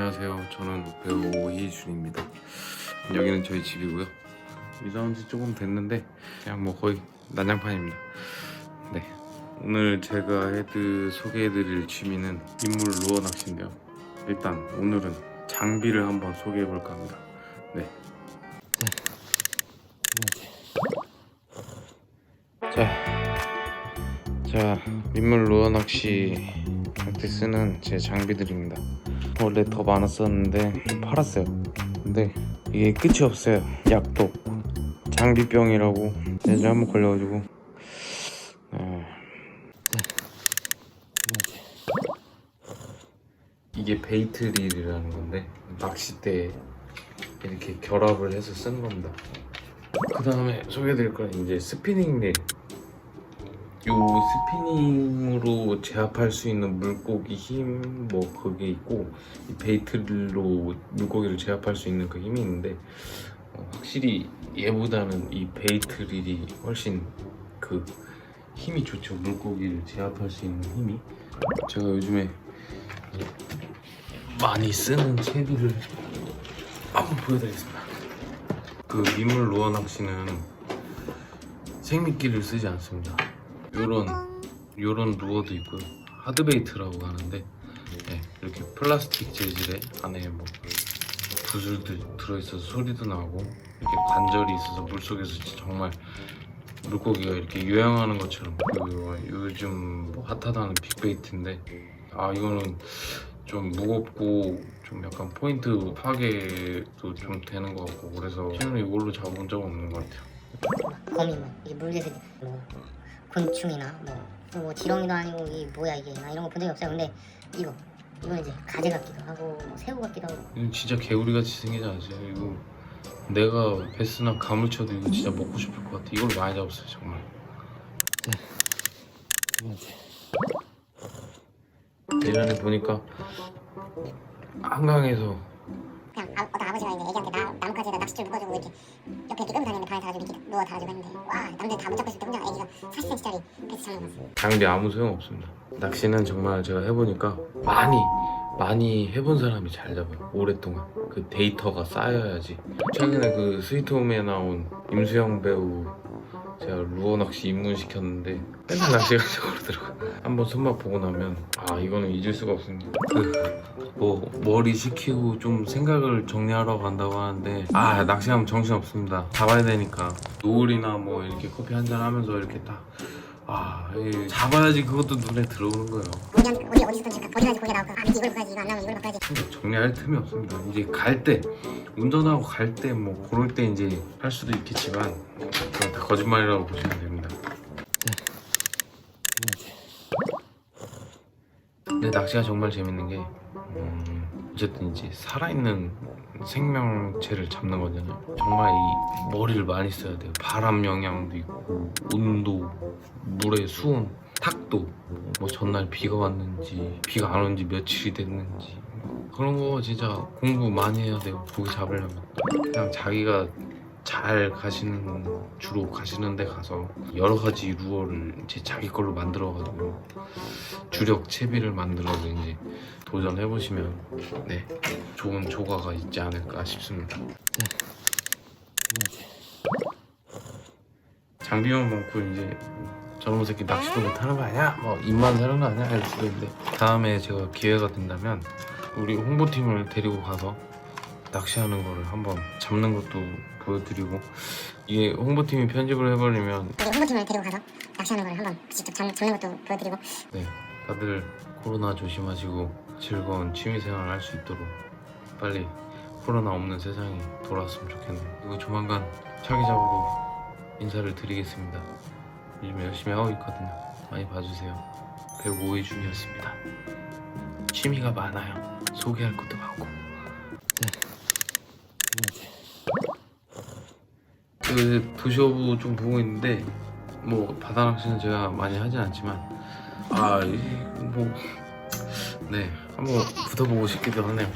안녕하세요. 저는 배우 오희준입니다. 여기는 저희 집이고요. 이사 온 지 조금 됐는데 그냥 뭐 거의 난장판입니다. 네. 오늘 제가 해드 소개해드릴 취미는 인물 루어 낚시인데요. 일단 오늘은 장비를 한번 소개해볼까 합니다. 네. 자, 자 민물 루어 낚시 할때 쓰는 제 장비들입니다. 원래 더 많았었는데 좀 팔았어요. 근데 이게 끝이 없어요. 약독, 장비병이라고 예전에 한번 걸려가지고 네. 이게 베이트릴이라는 건데 낚싯대에 이렇게 결합을 해서 쓰는 겁니다. 그 다음에 소개해드릴 건 이제 스피닝 릴. 요 스피닝으로 제압할 수 있는 물고기 힘 뭐 그게 있고 이 베이트릴로 물고기를 제압할 수 있는 그 힘이 있는데 어, 확실히 얘보다는 이 베이트릴이 훨씬 그 힘이 좋죠. 물고기를 제압할 수 있는 힘이. 제가 요즘에 많이 쓰는 채비를 한번 보여드리겠습니다. 그 민물 루어 낚시는 생미끼를 쓰지 않습니다 요런 요런 루어도 있고요. 하드베이트라고 하는데 네, 이렇게 플라스틱 재질에 안에 뭐 구슬도 들어있어서 소리도 나고 이렇게 관절이 있어서 물속에서 정말 물고기가 이렇게 유행하는 것처럼 그 요즘 뭐 핫하다는 빅베이트인데 아 이거는 좀 무겁고 좀 약간 포인트 파괴도 좀 되는 것 같고 그래서 최근에 이걸로 잡은 적 없는 것 같아요. 거미 뭐 이게 물개새 뭐 곤충이나 뭐, 또뭐 지렁이도 아니고 이 뭐야 이게 나 이런 거 본 적이 없어요 근데 이거 이건 이제 가재 같기도 하고 뭐 새우 같기도 하고 이건 진짜 개구리 같이 생기지 않으세요? 이거 내가 베스나 가물쳐도 이거 진짜 먹고 싶을 것 같아. 이걸 많이 잡았어요 정말. 예전에 보니까 한강에서 그냥 아, 어떤 아버지가 이제 애기한테 나, 나 뭇가지에다 낚싯줄 묶어주고 이렇게 옆에 이렇게 끌고 다니는데 바에 닿아가지고 이렇게 누워닿아가지고 했는데 와 남들 다 못 잡고 있을 때 혼자 애기가 40cm짜리 배스 장난갔어 장비 아무 소용 없습니다. 낚시는 정말 제가 해보니까 많이 많이 해본 사람이 잘 잡아요. 오랫동안 그 데이터가 쌓여야지. 최근에 그 스위트홈에 나온 임수영 배우 제가 루어 낚시 입문시켰는데 맨날 낚시가 저로 들어가. 한번 손맛 보고 나면 아 이거는 잊을 수가 없습니다. 그뭐 머리 식히고 좀 생각을 정리하러 간다고 하는데 아 낚시하면 정신 없습니다. 잡아야 되니까 노을이나 뭐 이렇게 커피 한 잔 하면서 이렇게 딱 아, 이 잡아야지 그것도 눈에 들어오는 거예요. 어디 어디 어디 있었던 어디 가야지 거기가 나올까 아 이걸 바꿔야지 이거 안 나오면 이걸 바꿔야지 근데 정리할 틈이 없습니다. 이제 갈 때, 운전하고 갈 때, 뭐, 그럴 때 이제 할 수도 있겠지만, 그건 다 거짓말이라고 보시면 됩니다. 근데 낚시가 정말 재밌는 게, 음, 어쨌든 이제 살아있는 생명체를 잡는 거잖아요. 정말 이 머리를 많이 써야 돼요. 바람 영향도 있고, 온도, 물의 수온, 탁도, 뭐 전날 비가 왔는지, 비가 안 온지 며칠이 됐는지, 그런 거 진짜 공부 많이 해야 돼요. 고기 잡으려면. 그냥 자기가 잘 가시는 주로 가시는 데 가서 여러 가지 루어를 이제 자기 걸로 만들어 가지고 주력 채비를 만들어서 이제 도전해 보시면 네 좋은 조과가 있지 않을까 싶습니다. 장비만 많고 이제 저런 새끼 낚시도 못하는 거 아니야? 뭐 입만 사는 거 아니야? 할 수도 있는데 다음에 제가 기회가 된다면 우리 홍보팀을 데리고 가서 낚시하는 거를 한번 잡는 것도 보여드리고 이게 홍보팀이 편집을 해버리면 홍보팀을 데리고 가서 낚시하는 걸 한번 직접 잡, 잡는 것도 보여드리고. 네 다들 코로나 조심하시고 즐거운 취미생활 할 수 있도록 빨리 코로나 없는 세상이 돌아왔으면 좋겠네요. 그리고 조만간 차기 잡으로 인사를 드리겠습니다. 요즘 열심히 하고 있거든요. 많이 봐주세요. 배우 오이준이었습니다. 취미가 많아요. 소개할 것도 많고 그 도시오브 좀 보고 있는데 뭐 바다 낚시는 제가 많이 하진 않지만 아뭐 네 한번 붙어보고 싶기도 하네요